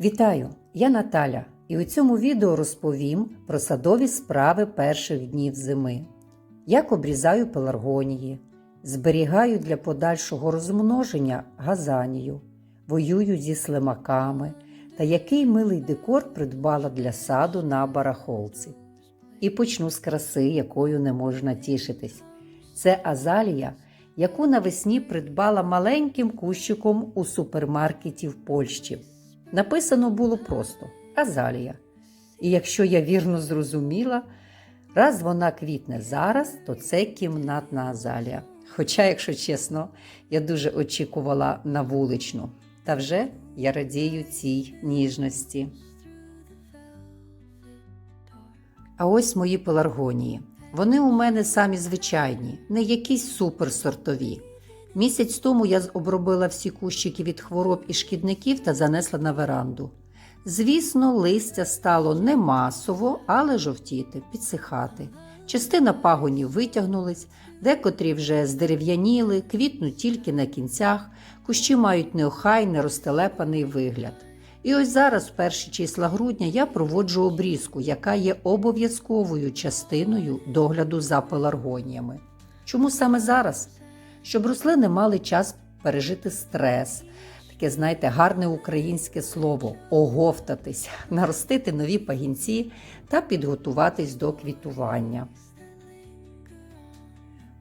Вітаю! Я Наталя, і у цьому відео розповім про садові справи перших днів зими, як обрізаю пеларгонії, зберігаю для подальшого розмноження газанію, воюю зі слимаками та який милий декор придбала для саду на барахолці. І почну з краси, якою не можна тішитись. Це азалія, яку навесні придбала маленьким кущиком у супермаркеті в Польщі. Написано було просто азалія. І якщо я вірно зрозуміла, раз вона квітне зараз, то це кімнатна азалія. Хоча, якщо чесно, я дуже очікувала на вуличну. Та вже я радію цій ніжності. А ось мої пеларгонії. Вони у мене самі звичайні, не якісь суперсортові. Місяць тому я обробила всі кущики від хвороб і шкідників та занесла на веранду. Звісно, листя стало не масово, але жовтіти, підсихати. Частина пагонів витягнулись, декотрі вже здерев'яніли, квітнуть тільки на кінцях, кущі мають неохайний, розтелепаний вигляд. І ось зараз, в перші числа грудня, я проводжу обрізку, яка є обов'язковою частиною догляду за пеларгоніями. Чому саме зараз? Щоб рослини мали час пережити стрес, таке, знаєте, гарне українське слово оговтатись, наростити нові пагінці та підготуватись до квітування.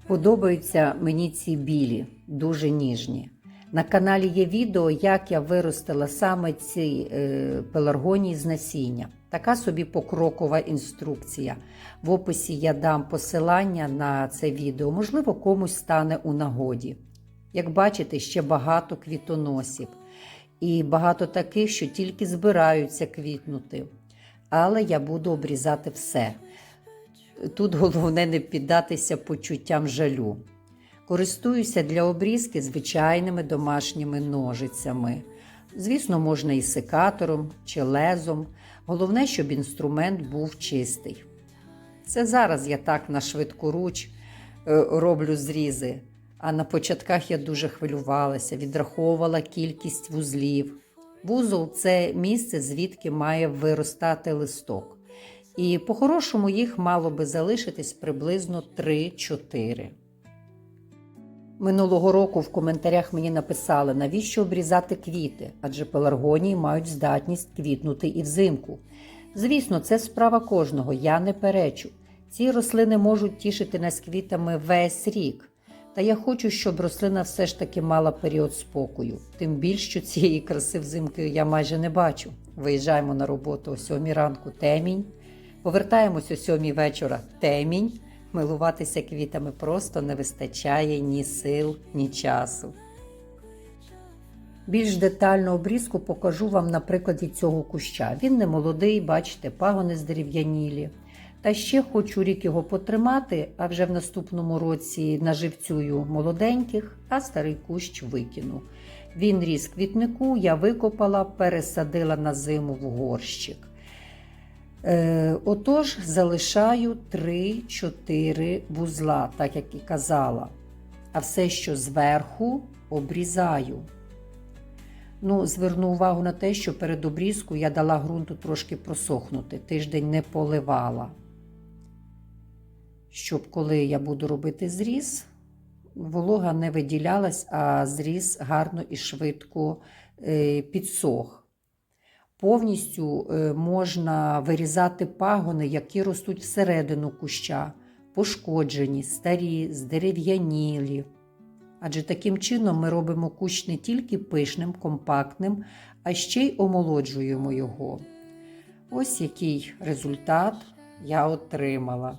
Подобаються мені ці білі, дуже ніжні. На каналі є відео, як я виростила саме ці е, пеларгонії з насіння. Така собі покрокова інструкція. В описі я дам посилання на це відео, можливо, комусь стане у нагоді. Як бачите, ще багато квітоносів і багато таких, що тільки збираються квітнути. Але я буду обрізати все. Тут головне не піддатися почуттям жалю. Користуюся для обрізки звичайними домашніми ножицями. Звісно, можна і секатором чи лезом. Головне, щоб інструмент був чистий. Це зараз я так на швидкоруч е, роблю зрізи, а на початках я дуже хвилювалася, відраховувала кількість вузлів. Вузол це місце, звідки має виростати листок. І по-хорошому їх мало би залишитись приблизно 3-4. Минулого року в коментарях мені написали, навіщо обрізати квіти, адже пеларгонії мають здатність квітнути і взимку. Звісно, це справа кожного, я не перечу. Ці рослини можуть тішити нас квітами весь рік. Та я хочу, щоб рослина все ж таки мала період спокою. Тим більше, що цієї краси взимки я майже не бачу. Виїжджаємо на роботу о сьомій ранку темінь, повертаємось о сьомій вечора темінь. Милуватися квітами просто не вистачає ні сил, ні часу. Більш детальну обрізку покажу вам на прикладі цього куща. Він не молодий, бачите, пагони здерев'янілі. Та ще хочу рік його потримати, а вже в наступному році наживцюю молоденьких, а старий кущ викину. Він ріс квітнику, я викопала, пересадила на зиму в горщик. Е, Отож, залишаю 3-4 вузла, так як і казала. А все, що зверху, обрізаю. Ну, Зверну увагу на те, що перед обрізкою я дала ґрунту трошки просохнути, тиждень не поливала. Щоб коли я буду робити зріз, волога не виділялась, а зріз гарно і швидко е, підсох. Повністю е, можна вирізати пагони, які ростуть всередину куща, пошкоджені, старі, здерев'янілі. Адже таким чином ми робимо кущ не тільки пишним, компактним, а ще й омолоджуємо його. Ось який результат я отримала.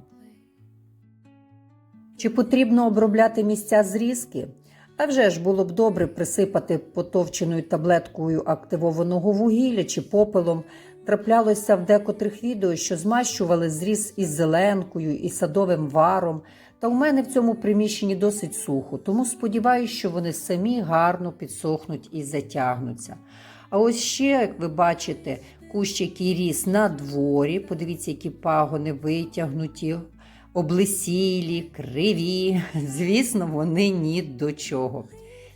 Чи потрібно обробляти місця зрізки? А вже ж було б добре присипати потовченою таблеткою активованого вугілля чи попелом. Траплялося в декотрих відео, що змащували зріз із зеленкою, і садовим варом. Та у мене в цьому приміщенні досить сухо, тому сподіваюся, що вони самі гарно підсохнуть і затягнуться. А ось ще, як ви бачите, кущ, який ріс на дворі, подивіться, які пагони витягнуті, облесілі, криві. Звісно, вони ні до чого.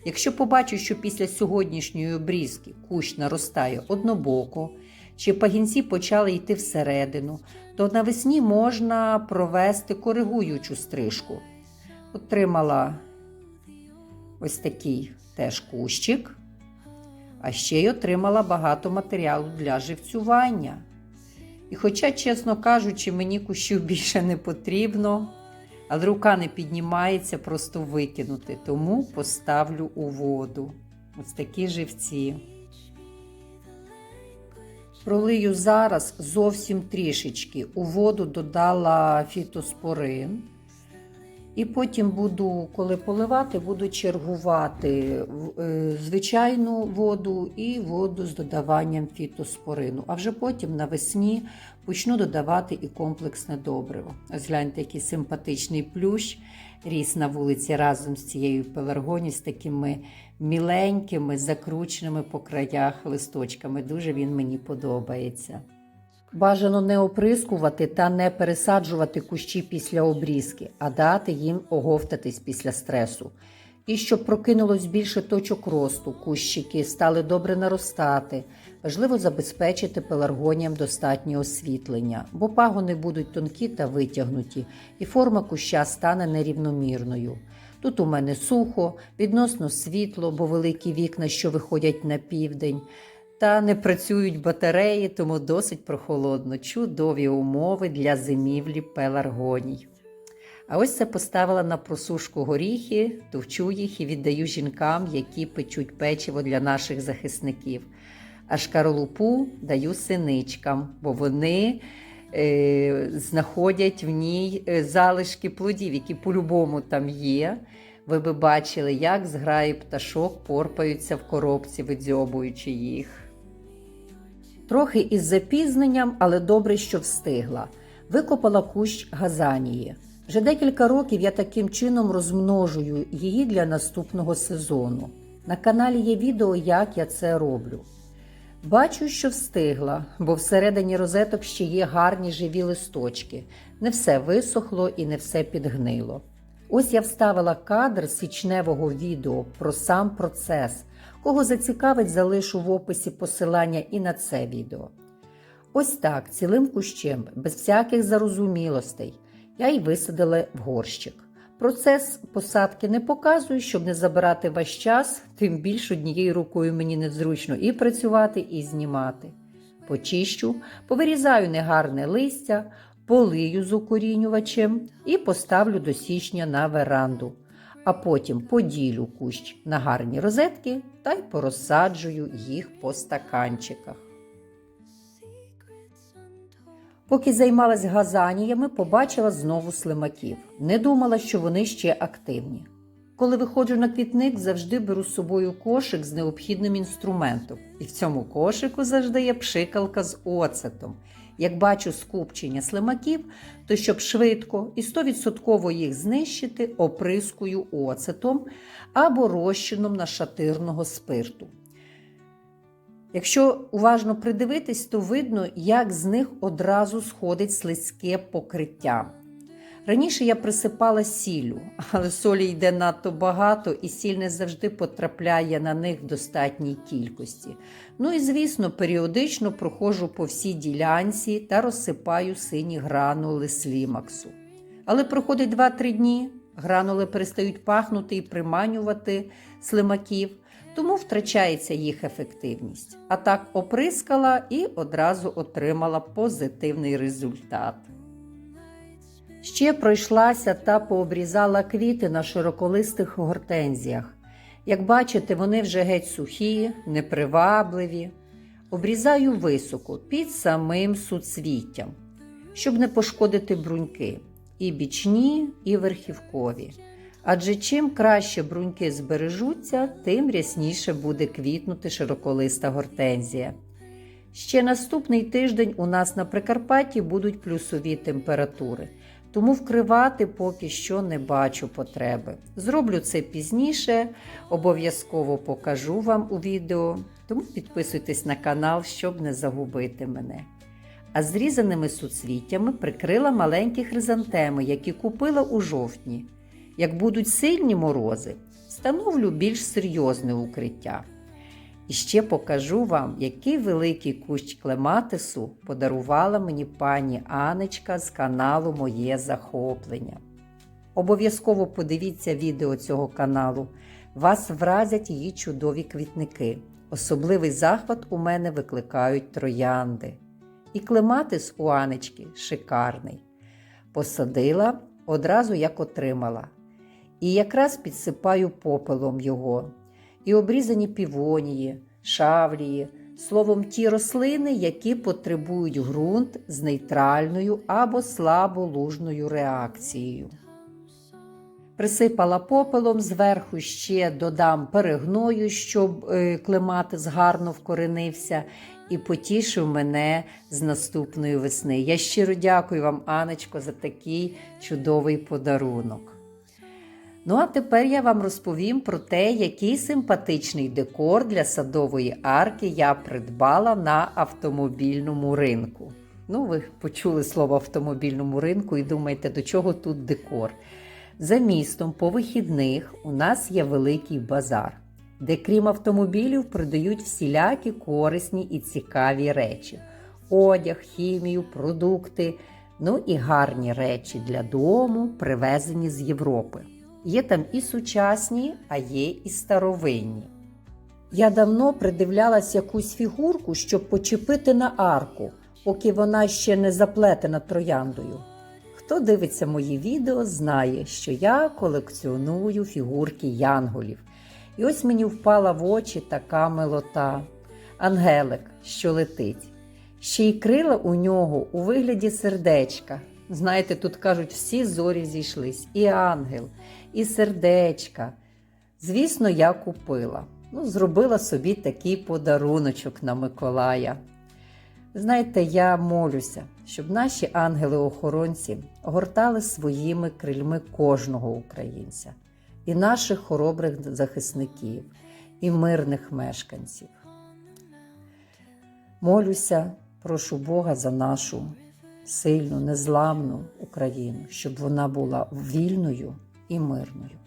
Якщо побачу, що після сьогоднішньої обрізки кущ наростає однобоко, чи пагінці почали йти всередину, то навесні можна провести коригуючу стрижку. Отримала ось такий теж кущик, а ще й отримала багато матеріалу для живцювання. І хоча, чесно кажучи, мені кущів більше не потрібно, але рука не піднімається просто викинути, тому поставлю у воду. Ось такі живці. Пролию зараз зовсім трішечки. У воду додала фітоспорин. І потім буду, коли поливати, буду чергувати е, звичайну воду і воду з додаванням фітоспорину. А вже потім навесні почну додавати і комплексне добриво. Ось гляньте, який симпатичний плющ ріс на вулиці разом з цією пеларгоні, з такими міленькими, закрученими по краях листочками. Дуже він мені подобається. Бажано не оприскувати та не пересаджувати кущі після обрізки, а дати їм оговтатись після стресу. І щоб прокинулось більше точок росту, кущики стали добре наростати. Важливо забезпечити пеларгоніям достатнє освітлення, бо пагони будуть тонкі та витягнуті, і форма куща стане нерівномірною. Тут у мене сухо, відносно світло, бо великі вікна, що виходять на південь. Та не працюють батареї, тому досить прохолодно. Чудові умови для зимівлі пеларгоній. А ось це поставила на просушку горіхи, товчу їх і віддаю жінкам, які печуть печиво для наших захисників. А шкаролупу даю синичкам, бо вони е, знаходять в ній е, залишки плодів, які по-любому там є. Ви би бачили, як зграї пташок порпаються в коробці, видзьобуючи їх. Трохи із запізненням, але добре, що встигла. Викопала кущ газанії. Вже декілька років я таким чином розмножую її для наступного сезону. На каналі є відео, як я це роблю. Бачу, що встигла, бо всередині розеток ще є гарні живі листочки. Не все висохло і не все підгнило. Ось я вставила кадр січневого відео про сам процес. Кого зацікавить, залишу в описі посилання і на це відео. Ось так, цілим кущем, без всяких зарозумілостей, я й висадила в горщик. Процес посадки не показую, щоб не забирати ваш час, тим більш однією рукою мені незручно і працювати, і знімати. Почищу, повирізаю негарне листя, полию з укорінювачем і поставлю до січня на веранду. А потім поділю кущ на гарні розетки та й порозсаджую їх по стаканчиках. Поки займалась газаніями, побачила знову слимаків. Не думала, що вони ще активні. Коли виходжу на квітник, завжди беру з собою кошик з необхідним інструментом. І в цьому кошику завжди є пшикалка з оцетом. Як бачу скупчення слимаків, то щоб швидко і 100% їх знищити, оприскую оцетом або розчином нашатирного спирту. Якщо уважно придивитись, то видно, як з них одразу сходить слизьке покриття. Раніше я присипала сіллю, але солі йде надто багато, і сіль не завжди потрапляє на них в достатній кількості. Ну і, звісно, періодично проходжу по всій ділянці та розсипаю сині гранули слімаксу. Але проходить 2-3 дні, гранули перестають пахнути і приманювати слимаків, тому втрачається їх ефективність. А так оприскала і одразу отримала позитивний результат. Ще пройшлася та пообрізала квіти на широколистих гортензіях. Як бачите, вони вже геть сухі, непривабливі. Обрізаю високо під самим суцвіттям, щоб не пошкодити бруньки і бічні, і верхівкові. Адже чим краще бруньки збережуться, тим рясніше буде квітнути широколиста гортензія. Ще наступний тиждень у нас на Прикарпатті будуть плюсові температури, тому вкривати поки що не бачу потреби. Зроблю це пізніше, обов'язково покажу вам у відео, тому підписуйтесь на канал, щоб не загубити мене. А зрізаними суцвіттями прикрила маленькі хризантеми, які купила у жовтні. Як будуть сильні морози, встановлю більш серйозне укриття. І ще покажу вам, який великий кущ клематису подарувала мені пані Анечка з каналу Моє захоплення. Обов'язково подивіться відео цього каналу. Вас вразять її чудові квітники. Особливий захват у мене викликають троянди. І клематис у Анечки шикарний. Посадила одразу як отримала. І якраз підсипаю попелом його. І обрізані півонії, шавлії, словом, ті рослини, які потребують ґрунт з нейтральною або слаболужною реакцією. Присипала попелом, зверху ще додам перегною, щоб е, клематис гарно вкоренився і потішив мене з наступної весни. Я щиро дякую вам, Анечко, за такий чудовий подарунок. Ну, а тепер я вам розповім про те, який симпатичний декор для садової арки я придбала на автомобільному ринку. Ну, ви почули слово автомобільному ринку і думаєте, до чого тут декор. За містом по вихідних у нас є великий базар, де крім автомобілів продають всілякі корисні і цікаві речі: одяг, хімію, продукти, ну і гарні речі для дому, привезені з Європи. Є там і сучасні, а є і старовинні. Я давно придивлялась якусь фігурку, щоб почепити на арку, поки вона ще не заплетена трояндою. Хто дивиться мої відео, знає, що я колекціоную фігурки янголів. І ось мені впала в очі така милота. Ангелик, що летить. Ще й крила у нього у вигляді сердечка. Знаєте, тут кажуть, всі зорі зійшлись, і ангел, і сердечка. Звісно, я купила. Ну, зробила собі такий подаруночок на Миколая. Знаєте, я молюся, щоб наші ангели-охоронці огортали своїми крильми кожного українця, і наших хоробрих захисників, і мирних мешканців. Молюся, прошу Бога за нашу сильну, незламну Україну, щоб вона була вільною і мирною.